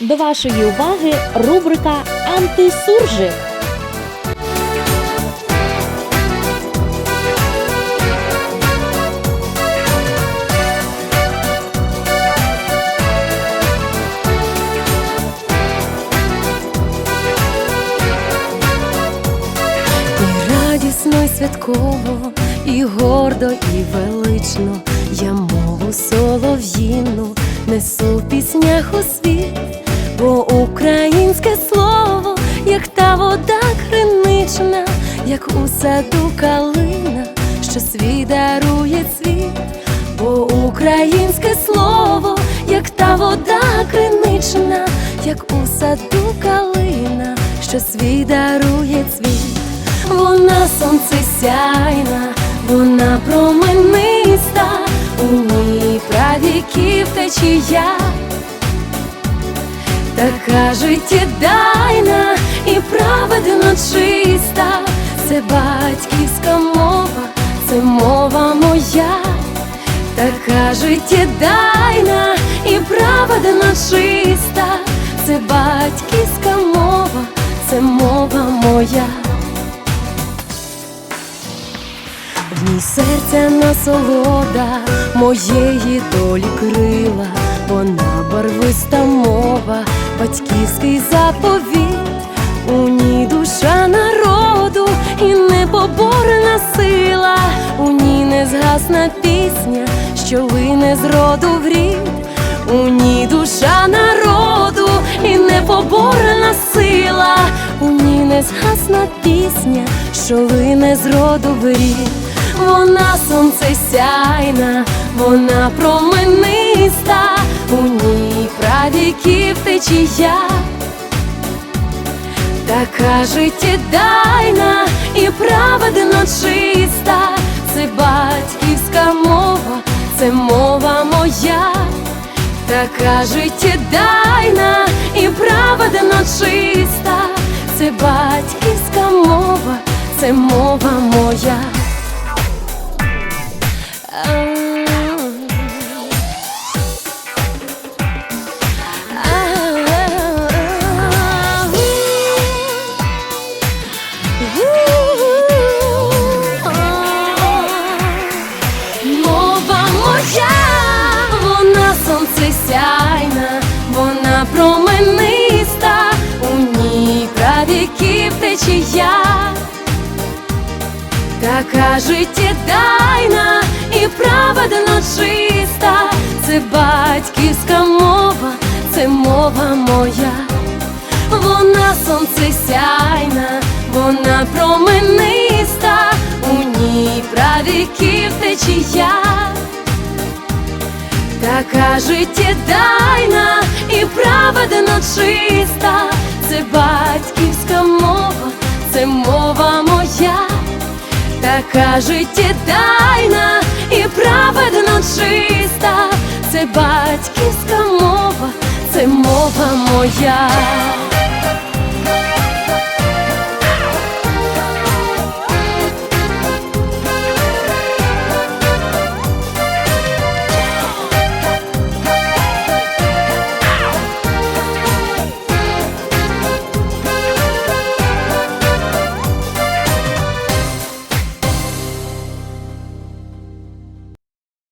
До вашої уваги рубрика Антисуржик. Радісно, і святково, і гордо, і велично я мову солов'їну несу в піснях у світ, бо українське слово, як та вода кринична, як у саду калина, що свій дарує цвіт, бо українське слово, як та вода кринична, як у саду калина, що свій дарує цвіт. Вона сонце сяйна, вона промениста, у ній правіків течія, така життєдайна і праведно чиста, це батьківська мова, це мова моя, така життєдайна і праведно чиста, це батьківська мова, це мова моя. В ній серця насолода моєї долі крила, вона барвиста батьківський заповіт, у ній душа народу і непоборна сила, у ній не згасна пісня, що лине з роду в рід, у ній душа народу і непоборна сила, у ній не згасна пісня, що лине з роду в рід. Вона сонце сяйна, вона промениста, течія, така життєдайна і праведно чиста, це батьківська мова, це мова моя, така життєдайна і праведно чиста, це батьківська мова, це мова моя. Мова моя, вона сонце сяйна, вона промениста, у ній правіків течія. Така життєдайна і праведно чиста, це батьківська мова, це мова моя, вона сонце сяйна, вона промениста, у ній правіків течія, така життєдайна і праведно чиста, це батьківська мова, це мова моя. Така життєдайна і праведно чиста, це батьківська мова, це мова моя.